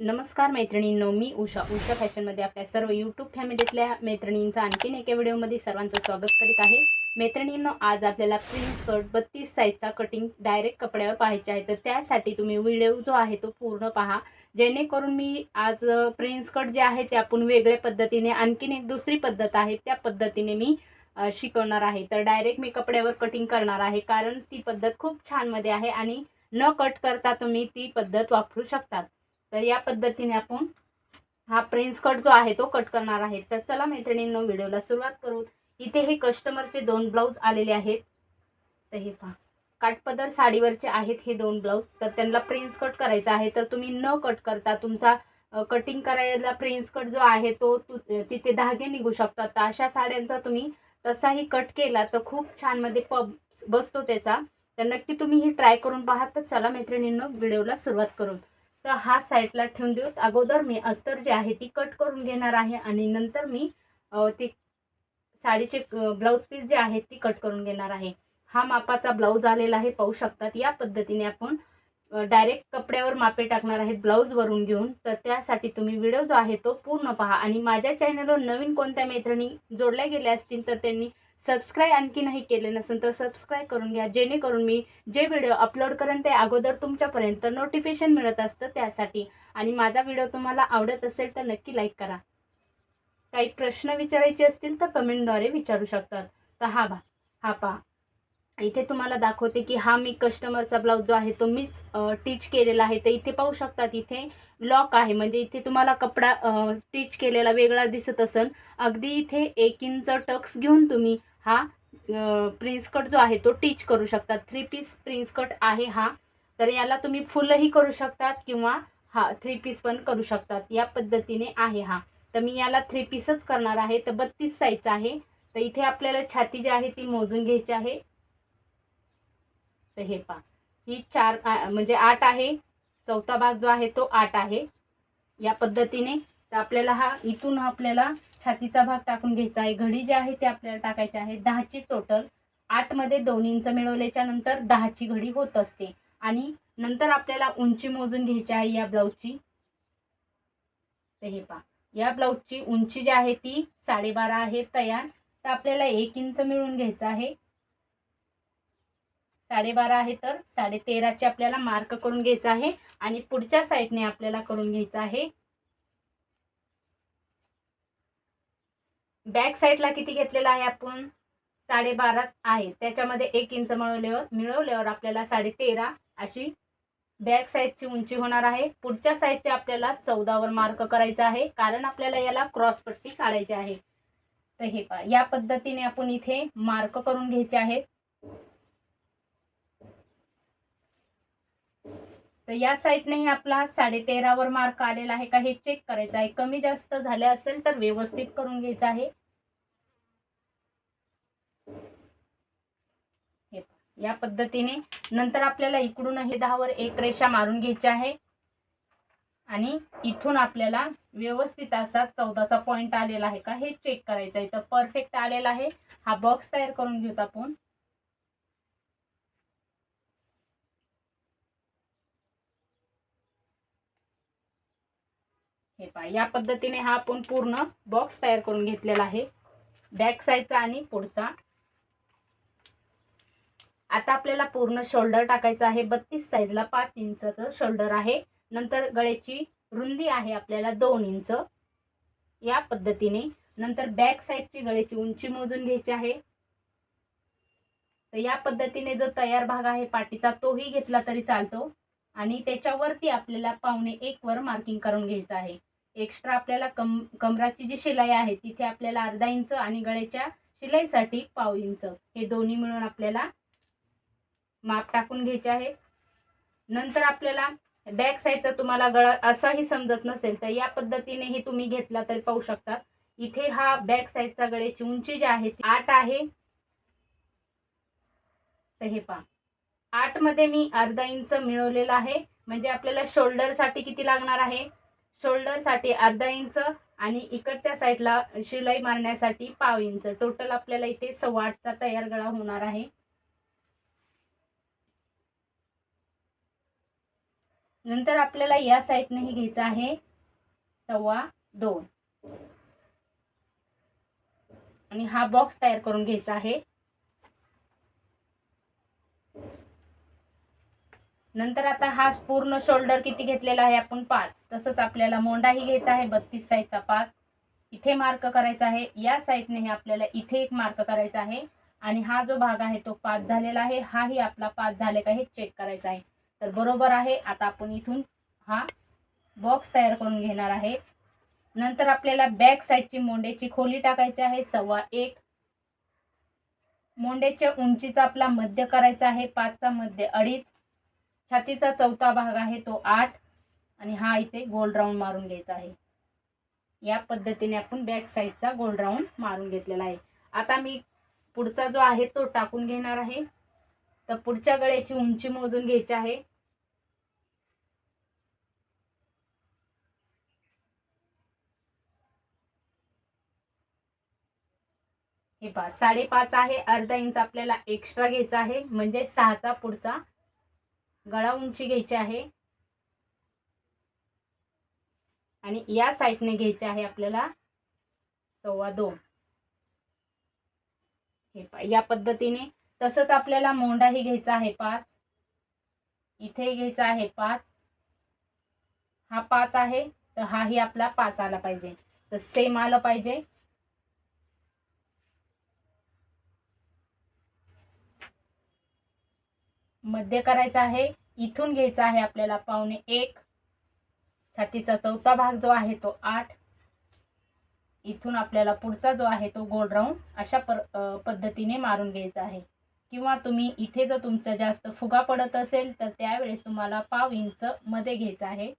नमस्कार मैत्रिणींनो मी उषा. उषा फॅशनमध्ये आपल्या सर्व यूट्यूब फॅमिलीतल्या मैत्रिणींचं आणखीन एका व्हिडिओमध्ये सर्वांचं स्वागत करीत आहे. मैत्रिणींनो आज आपल्याला प्रिन्स कट बत्तीस साईजचा कटिंग डायरेक्ट कपड्यावर पाहायचे आहे. तर त्यासाठी तुम्ही व्हिडिओ जो आहे तो पूर्ण पहा. जेणेकरून मी आज प्रिन्स कट जे आहे ते आपण वेगळ्या पद्धतीने आणखीन एक दुसरी पद्धत आहे त्या पद्धतीने मी शिकवणार आहे. तर डायरेक्ट मी कपड्यावर कटिंग करणार आहे कारण ती पद्धत खूप छानमध्ये आहे आणि न कट करता तुम्ही ती पद्धत वापरू शकतात. तर या पद्धतीने आपण हा प्रिन्स कट जो आहे तो कट करणार आहे. तर चला मैत्रिणींनो व्हिडिओला सुरुवात करू. इथे हे कस्टमरचे दोन ब्लाऊज आलेले आहेत. तर हे पहा. काटपदर साडीवरचे आहेत हे दोन ब्लाऊज तर त्यांना प्रिन्स कट करायचा आहे. तर तुम्ही न कट करता तुमचा कटिंग करायला प्रिन्स कट जो आहे तो तिथे धागे निघू शकतात. तर अशा साड्यांचा तुम्ही तसाही कट केला तर खूप छानमध्ये पब बसतो त्याचा. तर नक्की तुम्ही ही ट्राय करून पहा तर चला मैत्रिणींनो व्हिडिओला सुरुवात करू. तर हा साईडला ठेवून देऊ. अगोदर मी अस्तर जे आहे ती कट करून घेणार आहे आणि नंतर मी ती साडीचे ब्लाऊज पीस जे आहेत ती कट करून घेणार आहे. हा मापाचा ब्लाऊज आलेला आहे. पाहू शकतात या पद्धतीने आपण डायरेक्ट कपड्यावर मापे टाकणार आहेत ब्लाऊजवरून घेऊन. तर त्यासाठी तुम्ही व्हिडिओ जो आहे तो पूर्ण पहा. आणि माझ्या चॅनलवर नवीन कोणत्या मैत्रिणी जोडल्या गेल्या असतील तर त्यांनी सबस्क्राईब आणखी नाही केले नसेल तर सबस्क्राईब करून घ्या. जेणेकरून मी जे व्हिडिओ अपलोड करेन ते अगोदर तुमच्यापर्यंत नोटिफिकेशन मिळत असतं त्यासाठी. आणि माझा व्हिडिओ तुम्हाला आवडत असेल तर नक्की लाईक करा. काही प्रश्न विचारायचे असतील तर कमेंटद्वारे विचारू शकतात. तर हा बा हा पहा. इथे तुम्हाला दाखवते की हा मी कस्टमरचा ब्लाऊज जो आहे तो मीच टीच केलेला आहे. तर इथे पाहू शकतात इथे लॉक आहे. म्हणजे इथे तुम्हाला कपडा टीच केलेला वेगळा दिसत असेल अगदी इथे एक इंच टक्स घेऊन तुम्ही हा प्रिन्स कट जो आहे तो टीच करू शकतात. थ्री पीस प्रिन्स कट आहे हा. तर याला तुम्ही फुलही करू शकतात किंवा हा थ्री पीस पण करू शकतात. या पद्धतीने आहे हा. तर मी याला थ्री पीसच करणार आहे. तर बत्तीस साईज आहे. तर इथे आपल्याला छाती जी आहे ती मोजून घ्यायची आहे. तर हे पा ही चार म्हणजे आठ आहे. चौथा भाग जो आहे तो आठ आहे. या पद्धतीने तर आपल्याला हा इथून आपल्याला छातीचा भाग टाकून घ्यायचा आहे. घडी जी आहे ती आपल्याला टाकायची आहे. दहाची टोटल आठमध्ये दोन इंच मिळवल्याच्या नंतर दहाची घडी होत असते. आणि नंतर आपल्याला उंची मोजून घ्यायची आहे या ब्लाऊजची तर हे पा या ब्लाऊजची उंची जी आहे ती साडेबारा आहे तयार. तर आपल्याला एक इंच मिळून घ्यायचं आहे. साडेबारा आहे तर साडेतेराची आपल्याला मार्क करून घ्यायचा आहे. आणि पुढच्या साईडने आपल्याला करून घ्यायचं आहे बॅक साईडला किती घेतलेला आहे आपण? साडेबारा आहे. त्याच्यामध्ये एक इंच मिळवल्यावर मिळवल्यावर आपल्याला साडे तेरा अशी बॅक साईडची उंची होणार आहे. पुढच्या साईडचे आपल्याला चौदावर मार्क करायचा आहे. कारण आपल्याला याला क्रॉस पट्टी काढायची आहे. तर हे पहा या पद्धतीने आपण इथे मार्क करून घ्यायचे आहेत. तर या साईडनेही आपला साडे तेरावर मार्क आलेला आहे का हे चेक करायचं आहे. कमी जास्त झाले असेल तर व्यवस्थित करून घ्यायचं आहे हे पहा. या पद्धतीने नंतर आपल्याला इकडून हे दहावर एक रेषा मारून घ्यायची आहे. आणि इथून आपल्याला व्यवस्थित असा चौदाचा पॉइंट आलेला आहे का हे चेक करायचं आहे. तर परफेक्ट आलेला आहे. हा बॉक्स तयार करून घेऊत आपण. हे पहा या पद्धतीने हा आपण पूर्ण बॉक्स तयार करून घेतलेला आहे. बॅक साईडचा आणि पुढचा. आता आपल्याला पूर्ण शोल्डर टाकायचं आहे. बत्तीस साईजला पाच इंचचं शोल्डर आहे. नंतर गळ्याची रुंदी आहे आपल्याला दोन इंच. या पद्धतीने. नंतर बॅक साईडची गळ्याची उंची मोजून घ्यायची आहे. तर या पद्धतीने जो तयार भाग आहे पाठीचा तोही घेतला तरी चालतो. आणि त्याच्यावरती आपल्याला पावणे एक वर मार्किंग करून घ्यायचं आहे. एक्स्ट्रा आपल्याला कम कमराची जी शिलाई आहे तिथे आपल्याला अर्धा इंच आणि गळ्याच्या शिलाईसाठी पाव इंच. हे दोन्ही मिळून आपल्याला माप टाकून घ्यायचे आहे. नंतर आपल्याला बॅक साईडचा तुम्हाला गळा असाही समजत नसेल तर या पद्धतीनेही तुम्ही घेतला तरी पाहू शकता. इथे हा बॅक साईडचा गळ्याची उंची जी आहे ती आठ आहे. तर हे पहा. आठमध्ये मी अर्धा इंच मिळवलेलं आहे. म्हणजे आपल्याला शोल्डरसाठी किती लागणार आहे? शोल्डरसाठी अर्धा इंच आणि इकडच्या साईडला शिलाई मारण्यासाठी पाव इंच. टोटल आपल्याला इथे सव्वा आठचा तयार गळा होणार आहे. नंतर आपल्याला या साईडनेही घ्यायचं आहे. सव्वा दोन. आणि हा बॉक्स तयार करून घ्यायचा आहे. नंतर आता हा पूर्ण शोल्डर किती घेतलेला आहे आपण पाच. तसंच आपल्याला मोंडाही घ्यायचा आहे बत्तीस साईजचा पाच. इथे मार्क करायचा आहे. या साईडने आपल्याला इथे एक मार्क करायचा आहे. आणि हा जो भाग आहे तो पाच झालेला आहे. हाही आपला पाच झाले का हे चेक करायचा आहे. तर बरोबर आहे. आता आपण इथून हा बॉक्स तयार करून घेणार आहे. नंतर आपल्याला बॅक साईडची मोंडेची खोली टाकायची आहे. सव्वा एक. मोंडेच्या उंचीचा आपला मध्य करायचा आहे. पाचचा मध्य अडीच. छातीचा चौथा भाग आहे तो आठ. आणि हा इथे गोल राऊंड मारून घ्यायचा आहे. या पद्धतीने आपण बॅक साईडचा गोल राऊंड मारून घेतलेला आहे. आता मी पुढचा जो आहे तो टाकून घेणार आहे. तर पुढच्या गळ्याची उंची मोजून घ्यायची आहे. हे पहा साडेपाच आहे अर्धा इंच आपल्याला एक्स्ट्रा घ्यायचा आहे. म्हणजे सहाचा पुढचा गळा उंची घ्यायची आहे. आणि या साईडने घ्यायचे आहे आपल्याला सव्वा दोन. हे पहा या पद्धतीने तसंच आपल्याला मोंडाही घ्यायचा आहे पाच. इथे घ्यायचा आहे पाच. हा पाच आहे तर हाही आपला पाच आला पाहिजे. तर सेम आलं पाहिजे. मध्य करायचा आहे इथून घ्यायचा आहे आपल्याला पावणे एक. छातीचा चौथा भाग जो आहे तो आठ. इथून आपल्याला पुढचा जो आहे तो गोल राऊंड अशा पर पद्धतीने मारून घ्यायचा आहे. किंवा तुम्ही इथे जर तुमचा जास्त फुगा पडत असेल तर त्यावेळेस तुम्हाला पाव इंच मध्ये घ्यायचं आहे.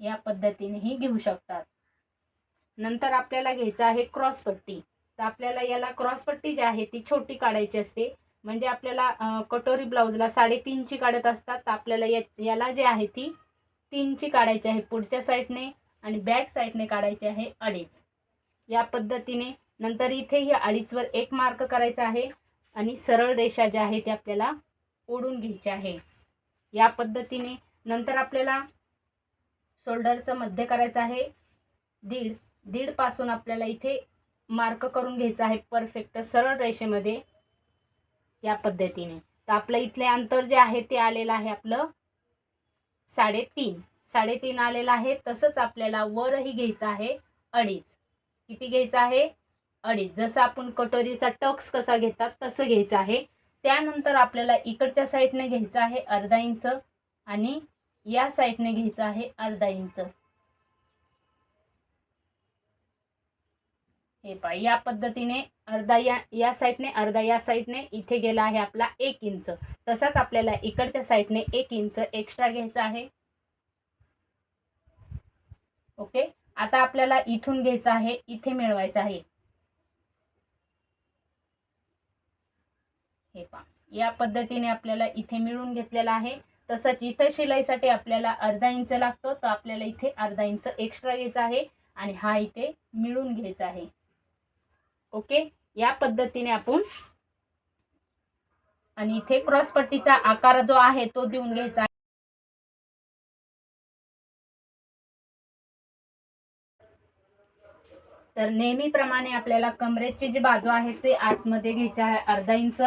या पद्धतीनेही घेऊ शकतात. नंतर आपल्याला घ्यायचं आहे क्रॉसपट्टी तर आपल्याला याला क्रॉसपट्टी जी आहे ती छोटी काढायची असते. म्हणजे आपल्याला कटोरी ब्लाऊजला साडेतीनची काढत असतात तर आपल्याला या याला जे आहे ती तीनची काढायची आहे. पुढच्या साईडने आणि बॅक साईडने काढायची आहे अडीच. या पद्धतीने नंतर इथे ही अडीचवर एक मार्क करायचा आहे आणि सरळ रेषा ज्या आहे त्या आपल्याला ओढून घ्यायची आहे. या पद्धतीने नंतर आपल्याला शोल्डरचं मध्य करायचं आहे. दीड दीडपासून आपल्याला इथे मार्क करून घ्यायचा आहे. परफेक्ट सरळ रेषेमध्ये या पद्धतीने. तर आपलं इथले अंतर जे आहे ते आलेलं आहे आपलं साडेतीन. साडेतीन आलेलं आहे तसंच आपल्याला वरही घ्यायचं आहे अडीच. किती घ्यायचं आहे? अडीच. जसं आपण कटोरीचा टक्स कसा घेतात तसं घ्यायचं आहे. त्यानंतर आपल्याला इकडच्या साईडने घ्यायचं आहे अर्धा इंच आणि या साईडने घ्यायचं आहे अर्धा इंच. हे पहा या पद्धतीने अर्धा या या साईडने अर्धा या साईडने इथे गेला आहे आपला एक इंच. तसाच आपल्याला इकडच्या साईडने एक इंच एक्स्ट्रा घ्यायचा आहे. ओके आता आपल्याला इथून घ्यायचं आहे इथे मिळवायचं आहे. हे पहा या पद्धतीने आपल्याला इथे मिळून घेतलेला आहे. तसंच इथं शिलाईसाठी आपल्याला अर्धा इंच लागतो तर आपल्याला इथे अर्धा इंच एक्स्ट्रा घ्यायचा आहे आणि हा इथे मिळून घ्यायचा आहे. ओके? या पद्धतीने आपण आणि इथे क्रॉस पट्टीचा आकार जो आहे तो देऊन घ्यायचा तर नेहमीप्रमाणे आपल्याला कमरेची जी बाजू आहे ते आतमध्ये घ्यायची आहे अर्धा इंच.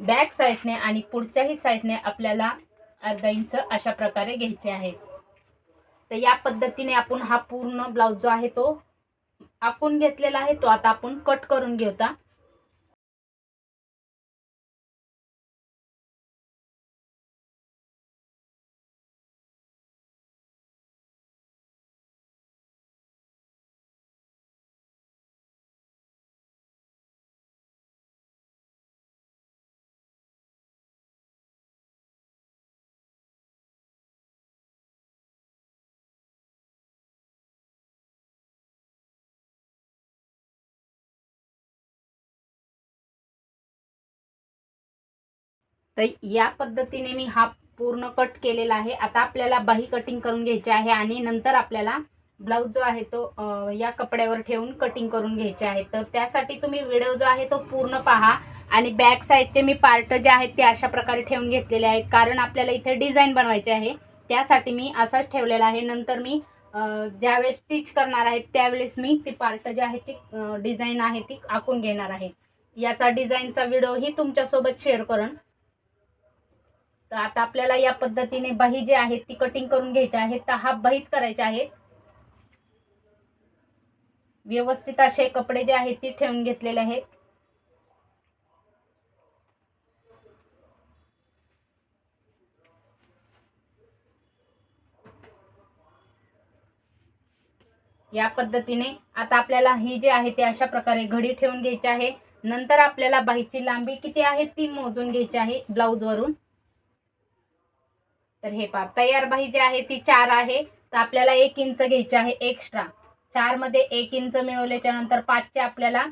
बॅक साईडने आणि पुढच्याही साईडने आपल्याला अर्धा इंच अशा प्रकारे घ्यायचे आहे. तर या पद्धतीने आपण हा पूर्ण ब्लाऊज जो आहे तो आपण घेतलेला आहे तो आता आपण कट करून घेऊता तर या पद्धतीने मी हा पूर्ण कट केलेला आहे. आता आपल्याला बाही कटिंग करून घ्यायची आहे आणि नंतर आपल्याला ब्लाऊज जो आहे तो या कपड्यावर ठेवून कटिंग करून घ्यायचे आहे. तर त्यासाठी तुम्ही व्हिडिओ जो आहे तो पूर्ण पहा आणि बॅक साईडचे मी पार्ट जे आहेत ते अशा प्रकारे ठेवून घेतलेले आहेत. कारण आपल्याला इथे डिझाईन बनवायचे आहे. त्यासाठी मी असाच ठेवलेला आहे. नंतर मी ज्यावेळेस स्टिच करणार आहे त्यावेळेस मी ती पार्ट जे आहे ती डिझाईन आहे ती आखून घेणार आहे. याचा डिझाईनचा व्हिडिओही तुमच्यासोबत शेअर करून तर आता आपल्याला या पद्धतीने बाही जी आहेत ती कटिंग करून घ्यायची आहे. तर हाफ बाहीच करायचे आहेत व्यवस्थित असे कपडे जे आहेत ते ठेवून घेतलेले आहेत. या पद्धतीने आता आपल्याला ही जी आहे ती अशा प्रकारे घडी ठेवून घ्यायची आहे. नंतर आपल्याला बाहीची लांबी किती आहे ती मोजून घ्यायची आहे ब्लाऊज वरून तर हे पहा तयार बाही जी आहे ती चार आहे. तर आपल्याला एक इंच घ्यायची आहे एक्स्ट्रा चारमध्ये एक इंच मिळवल्याच्या नंतर पाचचे आपल्याला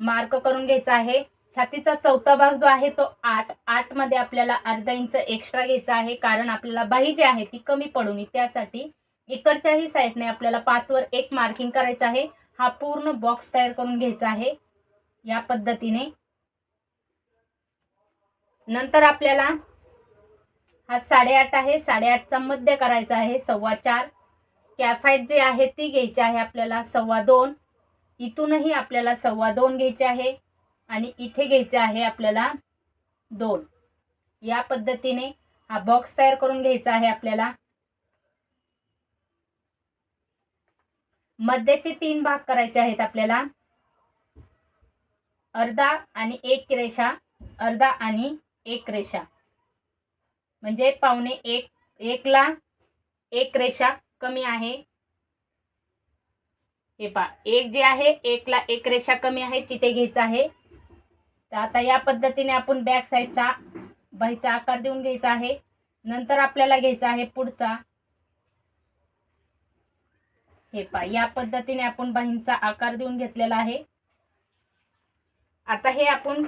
मार्क करून घ्यायचा आहे. छातीचा चौथा भाग जो आहे तो आठ. आठमध्ये आपल्याला अर्धा इंच एक्स्ट्रा घ्यायचा आहे. कारण आपल्याला बाही जी आहे ती कमी पडू नये त्यासाठी इकडच्याही साईडने आपल्याला पाचवर एक मार्किंग करायचं आहे. हा पूर्ण बॉक्स तयार करून घ्यायचा आहे. या पद्धतीने. नंतर आपल्याला हा साडेआठ आहे. साडेआठचा मध्य करायचा आहे. सव्वा चार. कॅफाईट जे आहे ती घ्यायची आहे आपल्याला सव्वा दोन. इथूनही आपल्याला सव्वा दोन घ्यायचे आहे. आणि इथे घ्यायचे आहे आपल्याला दोन. या पद्धतीने हा बॉक्स तयार करून घ्यायचा आहे आपल्याला. मध्याचे तीन भाग करायचे आहेत आपल्याला. अर्धा आणि एक रेषा. अर्धा आणि एक रेषा. म्हणजे पावणे एक एकला एक रेषा कमी आहे. हे पा एक जे आहे एकला एक रेषा कमी आहे तिथे घ्यायचं आहे. तर आता या पद्धतीने आपण बॅक साईडचा बाहीचा आकार देऊन घ्यायचा आहे. नंतर आपल्याला घ्यायचा आहे पुढचा. हे पा या पद्धतीने आपण बाहींचा आकार देऊन घेतलेला आहे. आता हे आपण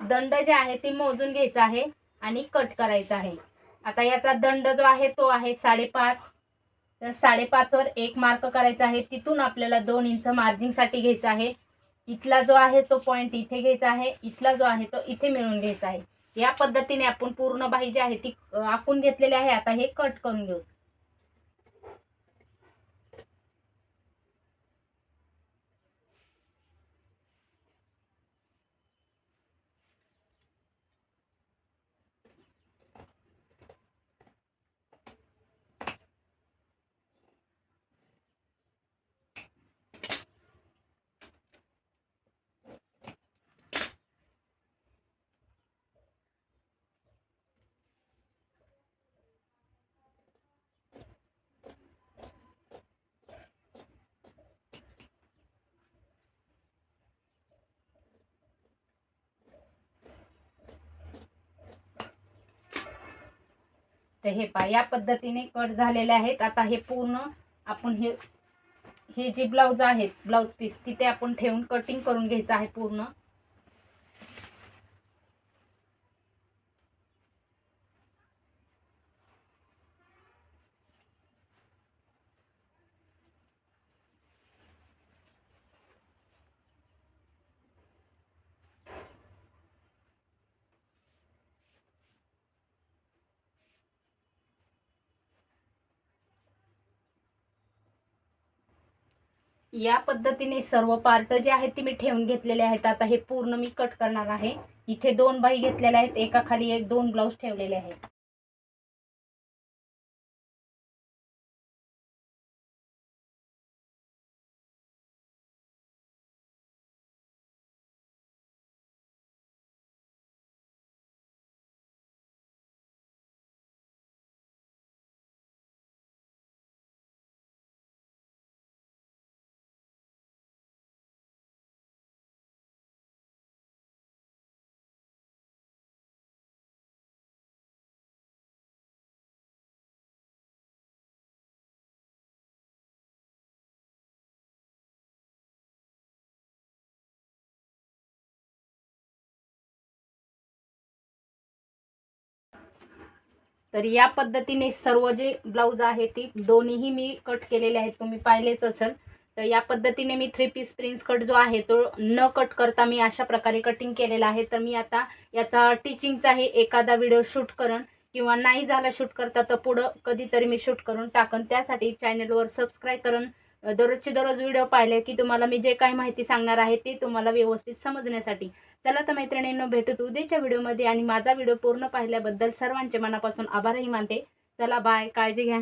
दंड जे आहे ते मोजून घ्यायचं आहे आणि कट करायचं आहे. आता याचा दंड जो आहे तो आहे साडेपाच. तर साडेपाचवर एक मार्क करायचा आहे. तिथून आपल्याला दोन इंच मार्जिंगसाठी घ्यायचा आहे. इथला जो आहे तो पॉईंट इथे घ्यायचा आहे. इथला जो आहे तो इथे मिळून घ्यायचा आहे. या पद्धतीने आपण पूर्ण बाही जी आहे ती आखून घेतलेली आहे. आता हे कट करून घेऊ. तर हे पा या पद्धतीने कट झालेले आहेत. आता हे पूर्ण आपण हे हे जे ब्लाऊज आहेत ब्लाऊज पीस तिथे आपण ठेवून कटिंग करून घ्यायचं आहे पूर्ण. या पद्धतीने सर्व पार्ट जे आहेत ते मी ठेवून घेतलेले आहेत. आता हे पूर्ण मी कट करणार आहे. इथे दोन बाही घेतलेल्या आहेत. एका खाली एक दोन ब्लाऊज ठेवलेले आहेत. तर या पद्धतीने सर्व जे ब्लाऊज आहे ती दोन्हीही मी कट केलेले आहेत. तुम्ही पाहिलेच असेल. तर या पद्धतीने मी थ्री पीस प्रिन्स कट जो आहे तो न कट करता मी अशा प्रकारे कटिंग केलेला आहे. तर मी आता याचा टीचिंगचाही एखादा व्हिडिओ शूट करण किंवा नाही झाला शूट करता तर पुढं कधीतरी मी शूट करून टाकन. त्यासाठी चॅनलवर सबस्क्राईब करून दररोजचे दररोज व्हिडिओ पाहिले की तुम्हाला मी जे काही माहिती सांगणार आहे ते तुम्हाला व्यवस्थित समजण्यासाठी. चला तर मैत्रिणींनो भेटू उद्याच्या व्हिडिओमध्ये आणि माझा व्हिडिओ पूर्ण पाहिल्याबद्दल सर्वांचे मनापासून आभारही मानते. चला बाय काळजी घ्या.